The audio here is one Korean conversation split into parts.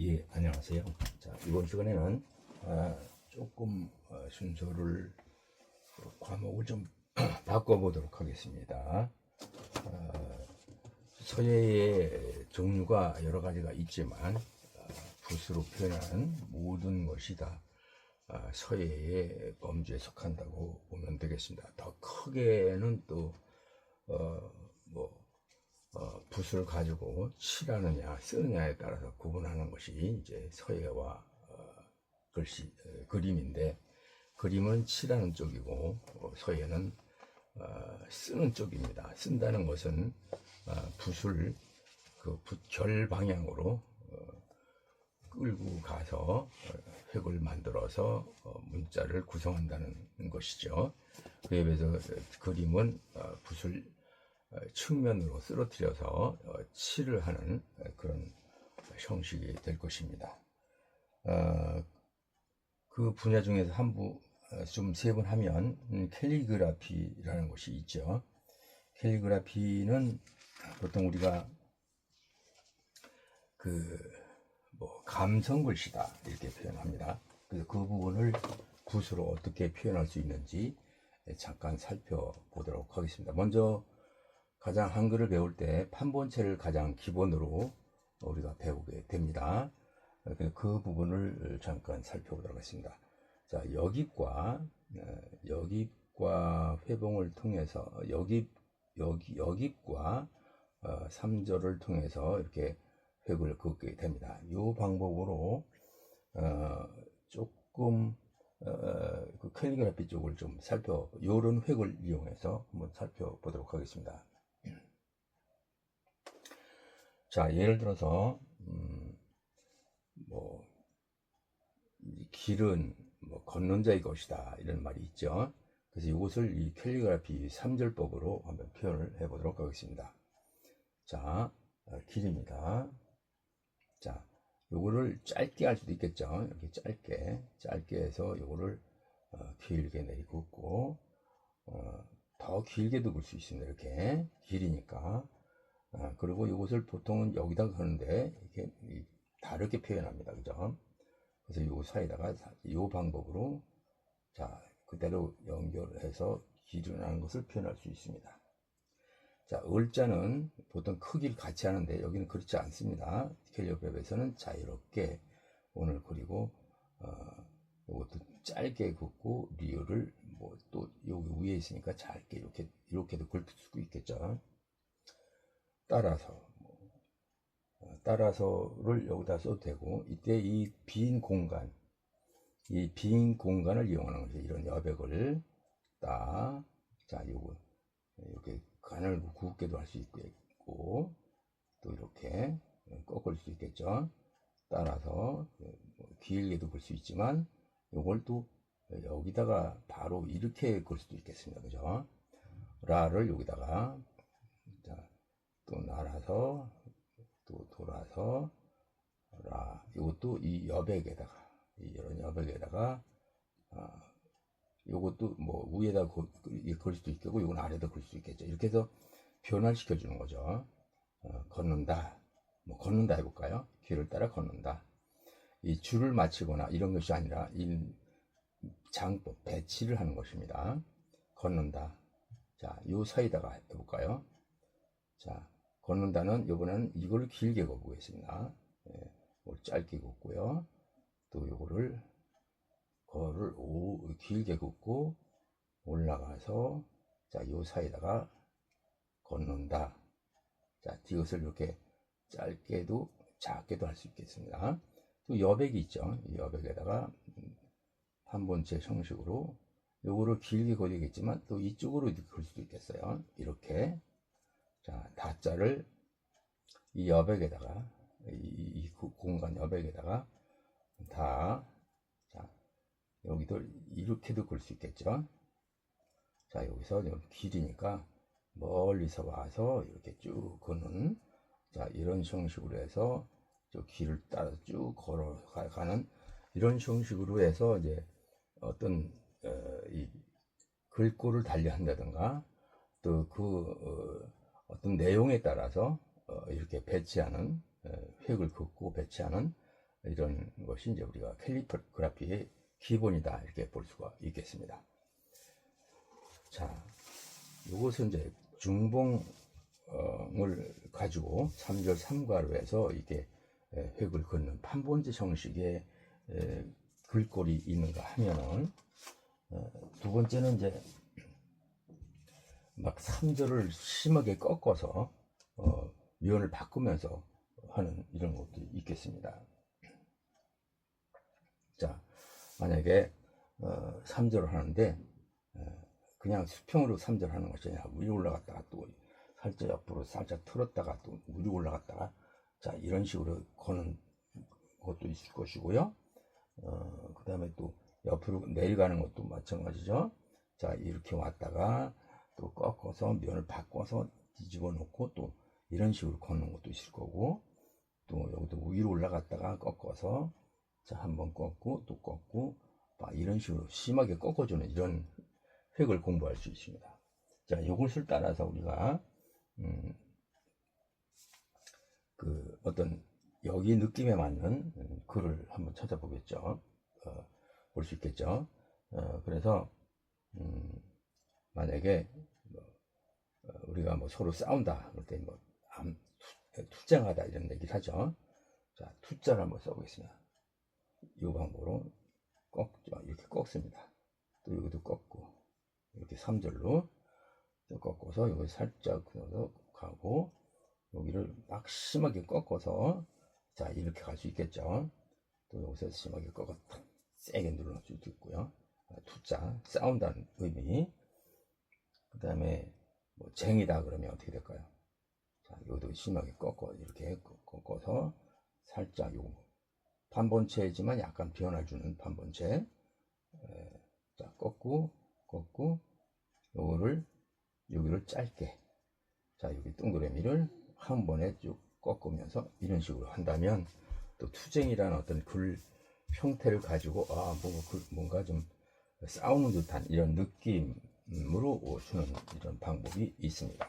예, 안녕하세요. 자, 이번 시간에는 아, 조금 어, 순서를 어, 과목을 좀 바꿔보도록 하겠습니다. 아, 서예의 종류가 여러 가지가 있지만 아, 붓으로 표현하는 모든 것이 다 아, 서예의 범주에 속한다고 보면 되겠습니다. 더 크게는 또 어, 뭐 어, 붓을 가지고 칠하느냐 쓰느냐에 따라서 구분하는 것이 이제 서예와 어, 글씨 어, 그림인데 그림은 칠하는 쪽이고 어, 서예는 어, 쓰는 쪽입니다. 쓴다는 것은 어, 붓을 그 붓결 방향으로 어, 끌고 가서 어, 획을 만들어서 어, 문자를 구성한다는 것이죠. 그에 비해서 어, 그림은 어, 붓을 어, 측면으로 쓰러뜨려서 어, 칠을 하는 어, 그런 형식이 될 것입니다. 어, 그 분야 중에서 한 부, 어, 좀세번 하면 음, 캘리그라피라는 것이 있죠. 캘리그라피는 보통 우리가 그 뭐 감성 글씨다 이렇게 표현합니다. 그래서 그 부분을 붓으로 어떻게 표현할 수 있는지 잠깐 살펴보도록 하겠습니다. 먼저 가장 한글을 배울 때 판본체를 가장 기본으로 우리가 배우게 됩니다. 그래서 그 부분을 잠깐 살펴보도록 하겠습니다. 자, 여깁과 어, 여깁과 회봉을 통해서 여깁 여기 여깁과 어, 3절을 통해서 이렇게 획을 긋게 됩니다. 이 방법으로 어, 조금 어, 그 캘리그라피 쪽을 좀 살펴 요런 획을 이용해서 한번 살펴보도록 하겠습니다. 자, 예를 들어서 음, 뭐이 길은 뭐 걷는 자의 것이다 이런 말이 있죠. 그래서 이것을 이 캘리그라피 3절법으로 한번 표현을 해 보도록 하겠습니다. 자, 어, 길입니다. 자, 요거를 짧게 할 수도 있겠죠. 이렇게 짧게, 짧게 해서 요거를 어, 길게 내리고 어, 더 길게도 볼 수 있습니다. 이렇게 길이니까. 아, 그리고 이것을 보통은 여기다 하는데 이렇게 이- 다르게 표현합니다. 그죠? 그래서 요 사이에다가 요 방법으로 자 그대로 연결해서 길어나는 것을 표현할 수 있습니다. 자, 을자는 보통 크기를 같이 하는데 여기는 그렇지 않습니다. 캘리오법에서는 자유롭게 오늘 그리고 어, 이것도 짧게 긋고 리을을 뭐 또 여기 위에 있으니까 짧게 이렇게 이렇게도 긁을 수 있겠죠. 따라서 뭐, 어, 따라서를 여기다 써도 되고 이때 이 빈 공간 이 빈 공간을 이용하는 거죠. 이런 여백을 딱, 자, 요거, 이렇게 간을 굵게도 할 수 있고, 또 이렇게 꺾을 수 있겠죠. 따라서 뭐 길게도 볼 수 있지만, 요걸 또 여기다가 바로 이렇게 걸 수도 있겠습니다. 그죠? 라를 여기다가, 자, 또 날아서, 또 돌아서, 라, 이것도 이 여백에다가, 이 이런 여백에다가 아, 요것도 뭐 위에다 걸, 걸 수도 있겠고 요건 아래다 걸 수 있겠죠. 이렇게 해서 변화시켜 주는 거죠. 어, 걷는다. 뭐 걷는다 해볼까요? 길을 따라 걷는다. 이 줄을 맞추거나 이런 것이 아니라 이 장법 배치를 하는 것입니다. 걷는다. 자, 요 사이다가 해볼까요? 자, 걷는다는 이번에는 이걸 길게 걷보겠습니다. 예, 뭐 짧게 걷고요. 또 요거를 거를 오, 길게 긋고 올라가서 자, 요 사이다가 걷는다. 자, 이것을 이렇게 짧게도 작게도 할 수 있겠습니다. 또 여백이 있죠. 이 여백에다가 한 번째 형식으로 요거를 길게 걷어야겠지만 또 이쪽으로 걸 수도 있겠어요. 이렇게 자, 다자를 이 여백에다가 이, 이- 이 공간 여백에다가 다, 자, 여기도 이렇게도 걸수 있겠죠. 자, 여기서 좀 길이니까 멀리서 와서 이렇게 쭉 걷는, 자, 이런 형식으로 해서 저 길을 따라 쭉 걸어가는 이런 형식으로 해서 이제 어떤, 어, 이 글꼴을 달리한다든가 또그 어 떤 내용에 따라서 어, 이렇게 배치하는, 어, 획을 긋고 배치하는 이런 것이 이제 우리가 캘리그라피의 기본이다 이렇게 볼 수가 있겠습니다. 자, 이것은 이제 중봉을 가지고 3절 3가로 해서 이게 에, 획을 긋는 판본지 형식의 에, 글꼴이 있는가 하면은 어, 두 번째는 이제 막 3절을 심하게 꺾어서 어, 면을 바꾸면서 하는 이런 것도 있겠습니다. 자, 만약에 어, 3절을 하는데 어, 그냥 수평으로 3절 하는 것이 아니라 위로 올라갔다가 또 살짝 옆으로 살짝 틀었다가 또 위로 올라갔다가 자 이런 식으로 거는 것도 있을 것이고요. 어, 그 다음에 또 옆으로 내려가는 것도 마찬가지죠. 자 이렇게 왔다가 또 꺾어서 면을 바꿔서 뒤집어 놓고 또 이런 식으로 걷는 것도 있을 거고 또 여기도 위로 올라갔다가 꺾어서 자 한번 꺾고 또 꺾고 막 이런 식으로 심하게 꺾어주는 이런 획을 공부할 수 있습니다. 자 이것을 따라서 우리가 음, 그 어떤 여기 느낌에 맞는 음, 글을 한번 찾아보겠죠. 어, 볼 수 있겠죠. 어, 그래서 음, 만약에 뭐, 어, 우리가 뭐 서로 싸운다 그럴 때뭐 투쟁하다 이런 얘기를 하죠. 자 투자를 한번 써보겠습니다. 이 방법으로 꺾죠. 이렇게 꺾습니다. 또 여기도 꺾고 이렇게 3절로 꺾어서 여기 살짝 그어서 가고 여기를 막 심하게 꺾어서 자 이렇게 갈 수 있겠죠. 또 여기서 심하게 꺾어 세게 눌러 수도 있고요. 아, 투자 싸운다는 의미. 그 다음에 뭐 쟁이다 그러면 어떻게 될까요? 자 여기도 심하게 꺾어 이렇게 꺾어서 살짝 요 반본체이지만 약간 변화 주는 반본체. 에, 자 꺾고 꺾고 요거를 여기를 짧게 자 여기 동그라미를 한 번에 쭉 꺾으면서 이런 식으로 한다면 또 투쟁이라는 어떤 글 형태를 가지고 아 뭔가 그 뭔가 좀 싸우는 듯한 이런 느낌 으로 주는 이런 방법이 있습니다.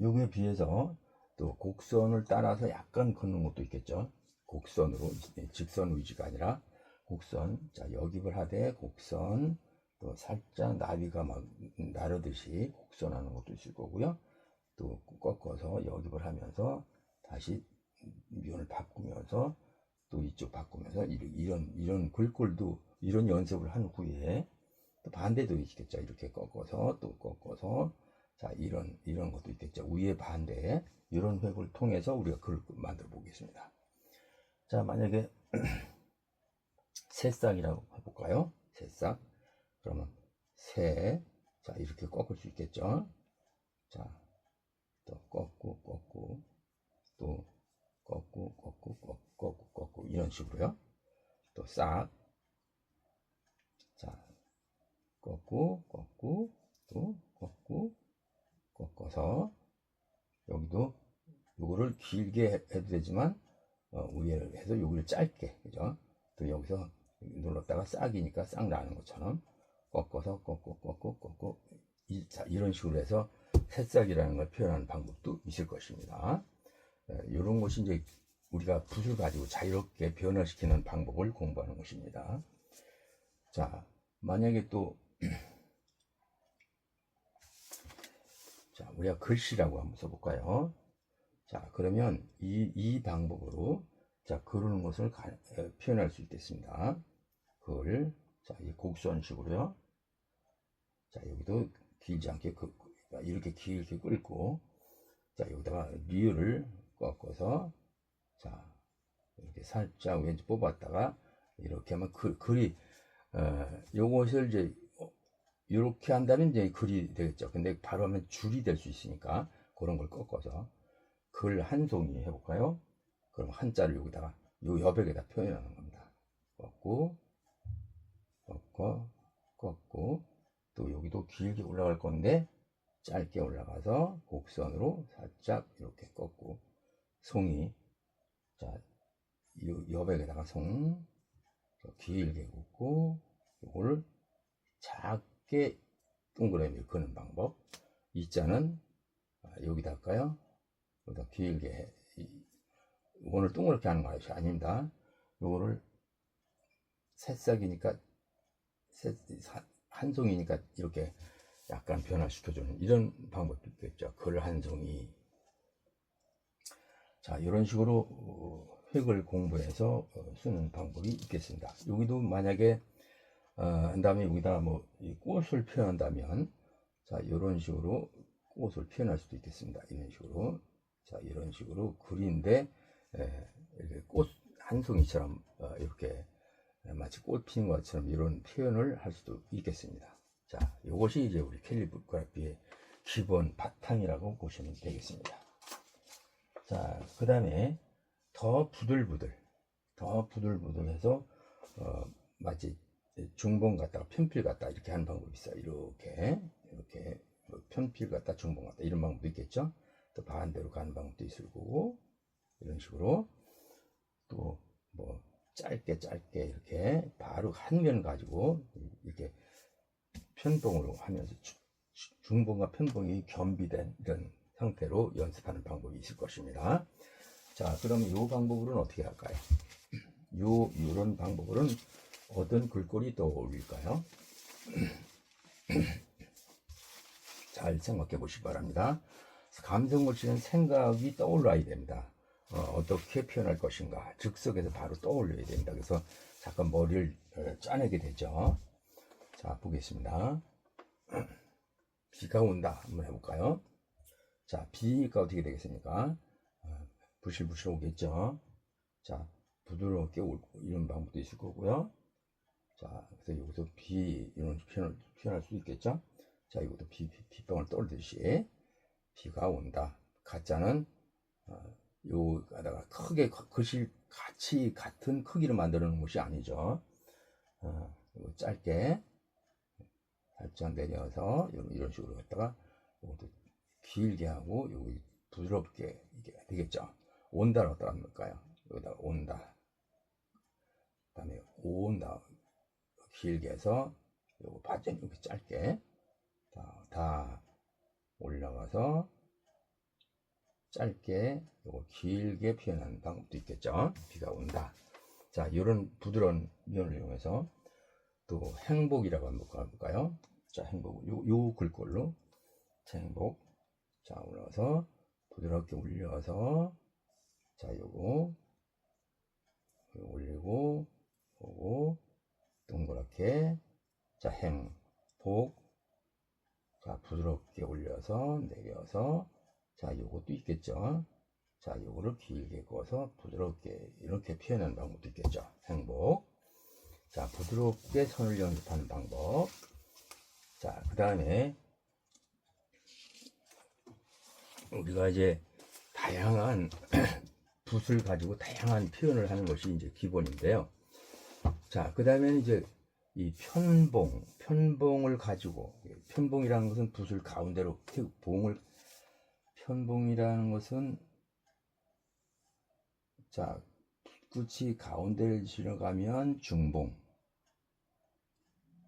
여기에 비해서 또 곡선을 따라서 약간 걷는 것도 있겠죠. 곡선으로 직선 위주가 아니라 곡선 자 여깁을 하되 곡선 또 살짝 나비가 막 나르듯이 곡선하는 것도 있을 거고요. 또 꺾어서 여깁을 하면서 다시 면을 바꾸면서 또 이쪽 바꾸면서 이런 이런 글꼴도 이런 연습을 한 후에 또 반대도 있겠죠. 이렇게 꺾어서 또 꺾어서 자 이런 이런 것도 있겠죠. 위에 반대 이런 획을 통해서 우리가 글을 만들어 보겠습니다. 자 만약에 새싹이라고 해볼까요? 새싹 그러면 새, 자 이렇게 꺾을 수 있겠죠. 자, 또 꺾고 꺾고 또 꺾고 꺾고 꺾고 꺾고 이런 식으로요. 또 싹, 자 꺾고 꺾고 또 꺾고 꺾어서 여기도 요거를 길게 해도 되지만 어, 위에 해서 여기를 짧게 그죠? 또 여기서 눌렀다가 싹이니까 싹 나는 것처럼 꺾어서 꺾고 꺾고 꺾고 이, 자, 이런 식으로 해서 새싹이라는 걸 표현하는 방법도 있을 것입니다. 이런 것이 이제 우리가 붓을 가지고 자유롭게 변화시키는 방법을 공부하는 것입니다. 자, 만약에 또 자, 우리가 글씨라고 한번 써볼까요? 자, 그러면 이, 이 방법으로 자, 그러는 것을 가, 에, 표현할 수 있겠습니다. 글, 자, 이 곡선식으로요. 자, 여기도 길지 않게 그, 이렇게 길게 끌고, 자, 여기다가 리을을 꺾어서, 자, 이렇게 살짝 왼쪽 뽑았다가, 이렇게 하면 그, 글이, 어, 요것을 이제, 이렇게 한다면 이제 글이 되겠죠. 근데 바로 하면 줄이 될 수 있으니까, 그런 걸 꺾어서, 글 한 송이 해볼까요? 그럼 한자를 여기다가, 요 여백에다 표현하는 겁니다. 꺾고, 꺾고, 꺾고, 또 여기도 길게 올라갈 건데 짧게 올라가서 곡선으로 살짝 이렇게 꺾고 송이 자 여백에다가 송 길게 긋고 이거를 작 게 동그라미를 그는 방법 이 자는 아, 여기다 할까요? 여기다 길게 오늘 동그랗게 하는 것이 아닙니다 요거를 새싹이니까 새, 한 송이니까 이렇게 약간 변화시켜주는 이런 방법도 있겠죠. 글 한 송이. 자, 이런 식으로 어, 획을 공부해서 어, 쓰는 방법이 있겠습니다. 여기도 만약에 어, 한 다음에 여기다 뭐이 꽃을 표현한다면 자, 이런 식으로 꽃을 표현할 수도 있겠습니다. 이런 식으로. 자, 이런 식으로 글인데 에, 이렇게 꽃 한 송이처럼 어, 이렇게 마치 꽃 피는 것처럼 이런 표현을 할 수도 있겠습니다. 자, 이것이 이제 우리 캘리그라피의 기본 바탕이라고 보시면 되겠습니다. 자, 그 다음에 더 부들부들, 더 부들부들해서 어, 마치 중봉 갖다가 편필 갖다 이렇게 하는 방법이 있어요. 이렇게 이렇게 뭐 편필 갖다 중봉 갖다 이런 방법도 있겠죠. 또 반대로 가는 방법도 있을 거고 이런 식으로 또 뭐 짧게 짧게 이렇게 바로 한 면 가지고 이렇게 편봉으로 하면서 중봉과 편봉이 겸비된 이런 형태로 연습하는 방법이 있을 것입니다. 자, 그럼 이 방법으로는 어떻게 할까요? 요 이런 방법으로는 어떤 글꼴이 떠올릴까요? 잘 생각해 보시기 바랍니다. 감성을 치는 생각이 떠올라야 됩니다. 어, 떻게 표현할 것인가 즉석에서 바로 떠올려야 됩니다. 그래서 잠깐 머리를 어, 짜내게 되죠. 자 보겠습니다. 비가 온다 한번 해볼까요? 자 비가 어떻게 되겠습니까? 어, 부실부실 오겠죠. 자 부드럽게 올 이런 방법도 있을 거고요. 자 그래서 여기서 비 이런 표현을 표현할 수 있겠죠. 자 이것도 비, 비 빗방울 떨듯이 비가 온다. 가짜는 어, 요가다가 크게 글씨 같이 같은 크기로 만드는 것이 아니죠. 어, 짧게 살짝 내려서 이런, 이런 식으로 했다가 요것도 길게 하고 여기 부드럽게 이게 되겠죠. 온다를 어디다 넣을까요? 여기다가 온다. 그다음에 온다 길게 해서 요거 바짝 이렇게 짧게 다, 다 올라가서 짧게 요거 길게 표현하는 방법도 있겠죠. 비가 온다. 자, 이런 부드러운 면을 이용해서 또 행복이라고 한번 볼까요? 자, 행복. 요, 요 글꼴로 자, 행복. 자, 올라가서 부드럽게 올려서 자, 요거 올리고 요거 동그랗게 자, 행복 자, 부드럽게 올려서 내려서 자, 요것도 있겠죠. 자, 요거를 길게 그어서 부드럽게 이렇게 표현하는 방법도 있겠죠. 행복. 자, 부드럽게 선을 연습하는 방법. 자, 그 다음에 우리가 이제 다양한 붓을 가지고 다양한 표현을 하는 것이 이제 기본인데요. 자, 그 다음에 이제 이 편봉, 편봉을 가지고 편봉이라는 것은 붓을 가운데로 태- 봉을 편봉이라는 것은 자 붓끝이 가운데를 지나가면 중봉,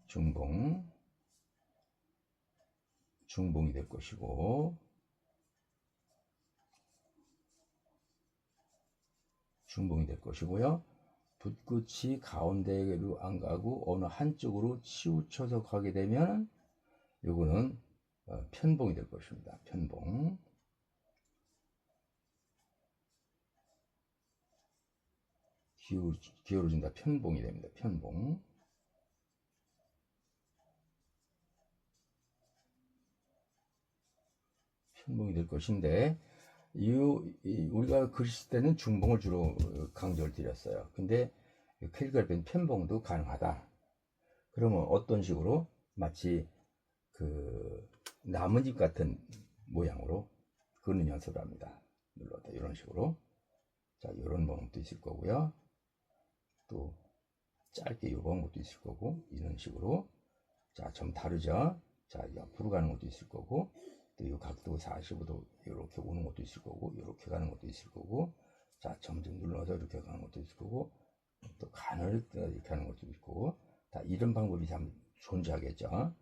중봉, 중봉이 될 것이고. 중봉이 될 것이고요. 붓끝이 가운데로 안 가고 어느 한쪽으로 치우쳐서 가게 되면 요거는 어, 편봉이 될 것입니다. 편봉. 기울, 기울어진다. 편봉이 됩니다. 편봉. 편봉이 될 것인데, 이, 이 우리가 글쓸 때는 중봉을 주로 강조를 드렸어요. 근데 캘리그라피는 편봉도 가능하다. 그러면 어떤 식으로 마치 그 나뭇잎 같은 모양으로 그는 연습을 합니다. 눌렀다 이런 식으로 자 이런 방법도 있을 거고요. 또 짧게 이 방법도 있을 거고 이런 식으로 자 좀 다르죠. 자 옆으로 가는 것도 있을 거고 또 이 각도 45도 이렇게 오는 것도 있을 거고 이렇게 가는 것도 있을 거고 자 점점 눌러서 이렇게 가는 것도 있을 거고 또 간을 이렇게 하는 것도 있고 다 이런 방법이 참 존재하겠죠.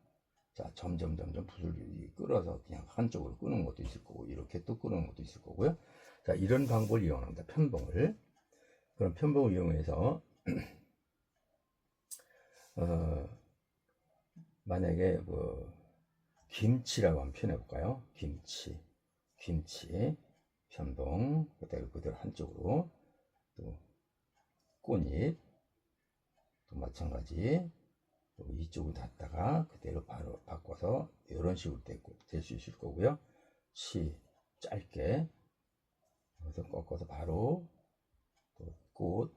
자 점점 점점 붓을 끌어서 그냥 한쪽으로 끄는 것도 있을 거고 이렇게 또 끄는 것도 있을 거고요. 자 이런 방법을 이용합니다. 편봉을 그런 편법을 이용해서 어, 만약에 뭐 김치라고 한번 표현해 볼까요? 김치, 김치, 편봉 그대로 그대로 한쪽으로 또 꽃잎 또 마찬가지 또 이쪽으로 닫다가 그대로 바로 바꿔서 이런 식으로 될 수 있을 거고요. 치 짧게 여기서 꺾어서 바로 또 꽃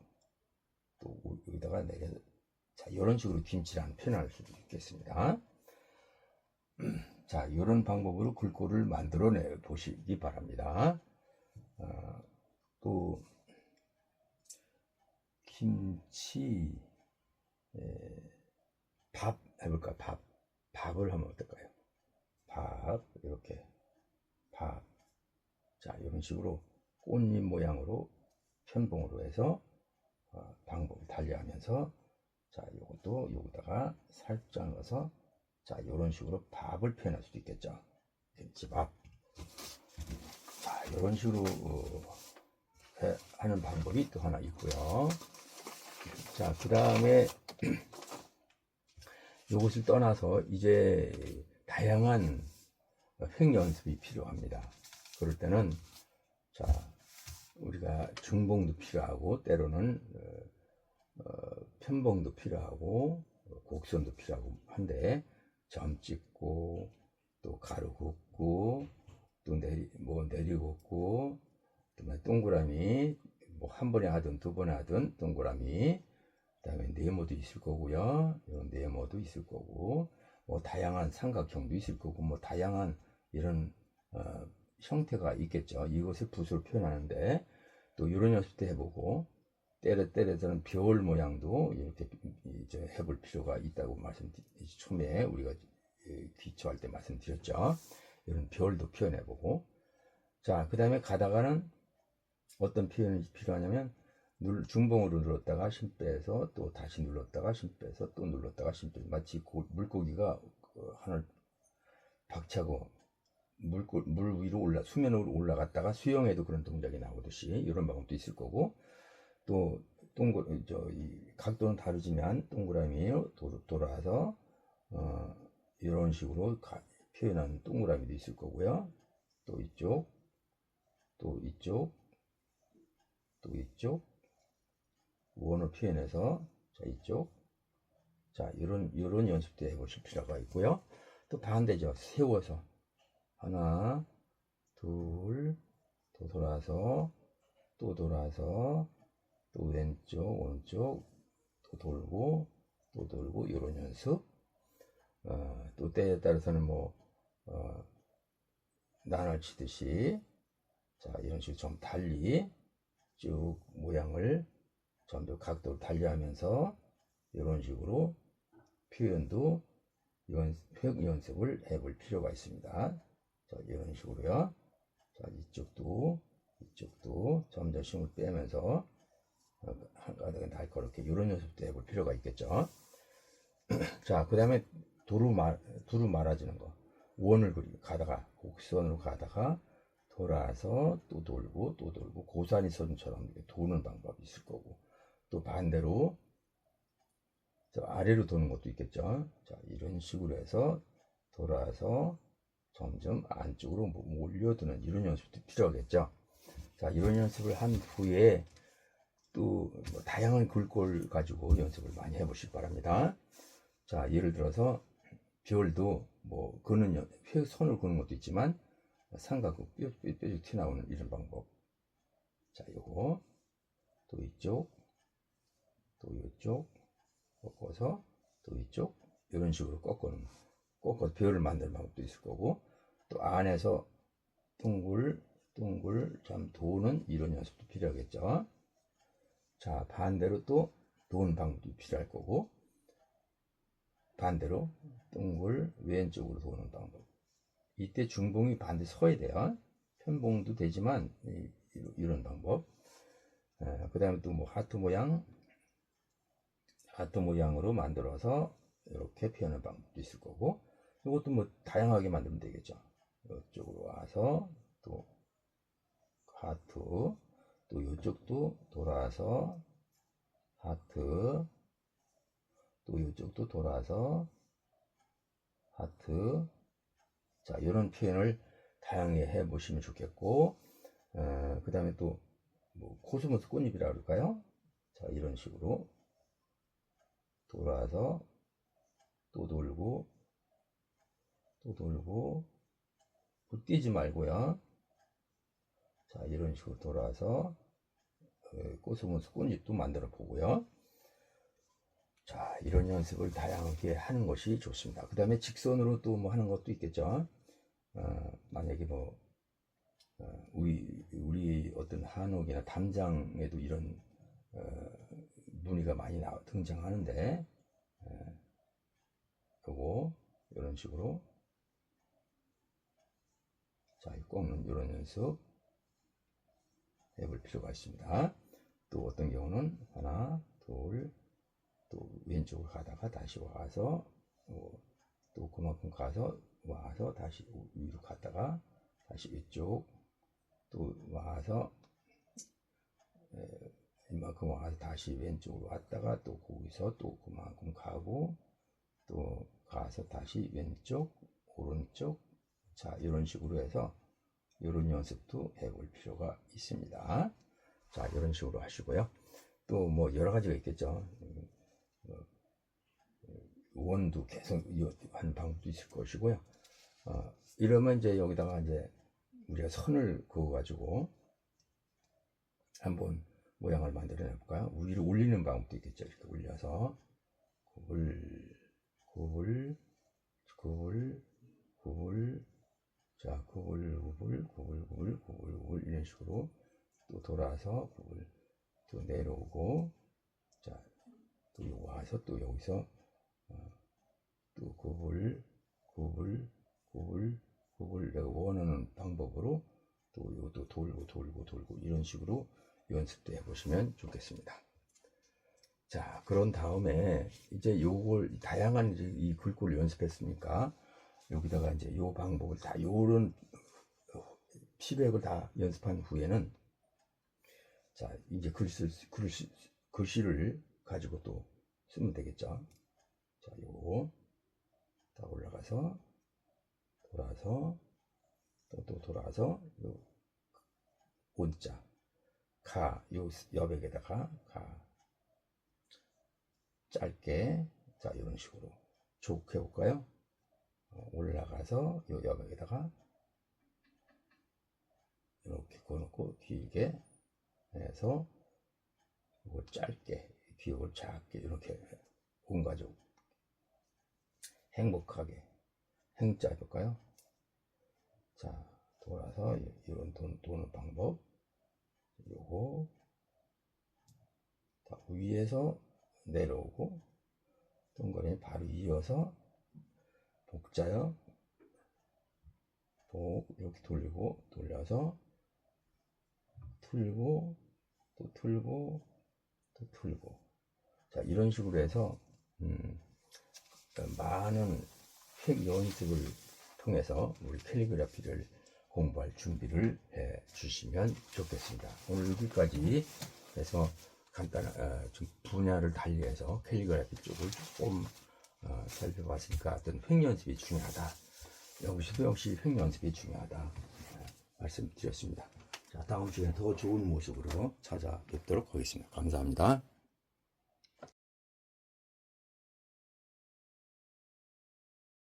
또 여기다가 내려 자 이런 식으로 김치라는 표현할 수도 있겠습니다. 자 이런 방법으로 글꼴을 만들어내 보시기 바랍니다. 아, 또 김치 에, 밥 해볼까 밥 밥을 하면 어떨까요? 밥 이렇게 밥 자 이런 식으로 꽃잎 모양으로 편봉으로 해서 어, 방법을 달리하면서 자 이것도 여기다가 살짝 넣어서 자 이런 식으로 밥을 표현할 수도 있겠죠. 김치밥. 자 이런 식으로 어, 해- 하는 방법이 또 하나 있고요. 자 그 다음에 이것을 떠나서 이제 다양한 획 연습이 필요합니다. 그럴 때는 자 우리가 중봉도 필요하고 때로는 어, 어, 편봉도 필요하고 어, 곡선도 필요하고 한데 점 찍고 또 가로 긋고 또 내리 뭐 내리 긋고 또뭐 동그라미 뭐 한 번에 하든 두 번에 하든 동그라미 그다음에 네모도 있을 거고요. 이런 네모도 있을 거고 뭐 다양한 삼각형도 있을 거고 뭐 다양한 이런 어, 형태가 있겠죠. 이것을 붓으로 표현하는데 또 이런 연습도 해보고 때려 때려서는 별 모양도 이렇게 해볼 필요가 있다고 말씀 처음에 우리가 기초할 때 말씀드렸죠. 이런 별도 표현해보고. 자, 그 다음에 가다가는 어떤 표현이 필요하냐면 눌, 중봉으로 눌렀다가 힘 빼서 또 다시 눌렀다가 힘 빼서 또 눌렀다가 힘 빼서 마치 고, 물고기가 그 하늘 박차고 물, 물 위로 올라 수면 으로 올라갔다가 수영에도 그런 동작이 나오듯이 이런 방법도 있을 거고. 또 동글 저이 각도는 다르지만 동그라미로 도, 돌아서 어, 이런 식으로 가, 표현하는 동그라미도 있을 거고요. 또 이쪽, 또 이쪽, 또 이쪽 원을 표현해서 자 이쪽, 자 이런 이런 연습도 해보실 필요가 있고요. 또 반대죠. 세워서 하나, 둘, 또 돌아서 또 돌아서 또 왼쪽, 오른쪽 또 돌고 또 돌고 이런 연습. 어, 또 때에 따라서는 뭐 어, 난을 치듯이 자 이런 식으로 좀 달리 쭉 모양을 좀더 각도를 달리 하면서 이런 식으로 표현도 연, 획 연습을 해볼 필요가 있습니다. 자 이런 식으로요. 자 이쪽도 이쪽도 점점 힘을 빼면서 한가닥에 날카롭게 이런 연습도 해볼 필요가 있겠죠. 자, 그 다음에 도로 말, 두루 말아지는 거. 원을 그리 가다가, 곡선으로 가다가, 돌아서 또 돌고, 또 돌고, 고사리 선처럼 이렇게 도는 방법이 있을 거고, 또 반대로, 저 아래로 도는 것도 있겠죠. 자, 이런 식으로 해서 돌아서 점점 안쪽으로 몰려드는 이런 연습도 필요하겠죠. 자, 이런 연습을 한 후에 또 뭐 다양한 글꼴 가지고 연습을 많이 해보시기 바랍니다. 자, 예를 들어서 별도 뭐 그는 연- 회 선을 그는 것도 있지만 삼각형 뾰, 뾰, 뾰 튀어나오는 이런 방법. 자, 요거 또 이쪽 또 이쪽 꺾어서 또 이쪽 이런 식으로 꺾어는 꺾어서 별을 만드는 방법도 있을 거고 또 안에서 둥글 둥글 참 도는 이런 연습도 필요하겠죠. 자, 반대로 또 도는 방법이 필요할 거고, 반대로 동글 왼쪽으로 도는 방법. 이때 중봉이 반대 서야 돼요. 편봉도 되지만, 이, 런 방법. 그 다음에 또 뭐 하트 모양, 하트 모양으로 만들어서 이렇게 표현하는 방법도 있을 거고, 이것도 뭐 다양하게 만들면 되겠죠. 이쪽으로 와서 또 하트, 또또 이쪽도 돌아서 하트 또 이쪽도 돌아서 하트. 자 이런 표현을 다양하게 해 보시면 좋겠고 그 다음에 또 뭐 코스모스 꽃잎이라 그럴까요? 자 이런 식으로 돌아서 또 돌고 또 돌고 그 뛰지 말고요. 자 이런 식으로 돌아서 어, 코스모스 꽃잎도 만들어 보고요 자 이런 연습을 다양하게 하는 것이 좋습니다. 그 다음에 직선으로 또 뭐 하는 것도 있겠죠. 어, 만약에 뭐 어, 우리 우리 어떤 한옥이나 담장에도 이런 어, 무늬가 많이 나, 등장하는데 예, 요거 이런 식으로. 자, 이 꺾는 이런 연습 해볼 필요가 있습니다. 또 어떤 경우는 하나, 둘, 또 왼쪽으로 가다가 다시 와서 어, 또 그만큼 가서 와서 다시 위로 갔다가 다시 왼쪽 또 와서 에, 이만큼 와서 다시 왼쪽으로 왔다가 또 거기서 또 그만큼 가고 또 가서 다시 왼쪽 오른쪽 자 이런 식으로 해서 이런 연습도 해볼 필요가 있습니다. 자 이런 식으로 하시고요. 또 뭐 여러 가지가 있겠죠 원도 계속 하는 방법도 있을 것이고요 어, 이러면 이제 여기다가 이제 우리가 선을 그어 가지고 한번 모양을 만들어 볼까요? 위로 올리는 방법도 있겠죠. 이렇게 올려서 굽을 굽을 굽을 굽을 자 굽을 굽을 굽을 굽을 굽을 굽을 이런 식으로 또 돌아서 굽을 또 내려오고 자 또 와서 또 여기서 어, 또 굽을 굽을 굽을 굽을 내가 원하는 방법으로 또 이것도 돌고 돌고 돌고 이런 식으로 연습도 해보시면 좋겠습니다. 자, 그런 다음에 이제 요걸 다양한 이제 이 글꼴을 연습했으니까 여기다가 이제 요 방법을 다 요런 피백을 다 연습한 후에는 자, 이제 글씨, 글씨, 글씨를 가지고 또 쓰면 되겠죠. 자, 요거 다 올라가서 돌아서 또, 또 돌아서 요 온자 가, 요 여백에다가 가. 짧게, 자, 이런 식으로 쭉 해볼까요? 어, 올라가서 요 여백에다가 이렇게 그어놓고 길게 해서 이걸 짧게, 기억을 작게 이렇게 온 가족. 행복하게. 행자 해볼까요? 자, 돌아서 이런 돈, 도는 방법. 요거. 다 위에서 내려오고 동그라미 바로 이어서 복자요. 복 이렇게 돌리고 돌려서 틀고 또 틀고 또 틀고 자 이런 식으로 해서 음, 많은 획 연습을 통해서 우리 캘리그라피를 공부할 준비를 해 주시면 좋겠습니다. 오늘 여기까지 해서 간단한 어, 좀 분야를 달리해서 캘리그라피 쪽을 조금 어, 살펴봤으니까 어떤 획 연습이 중요하다. 여기서도 역시 획 연습이 중요하다 어, 말씀드렸습니다. 자 다음 주에 더 좋은 모습으로 찾아뵙도록 하겠습니다. 감사합니다.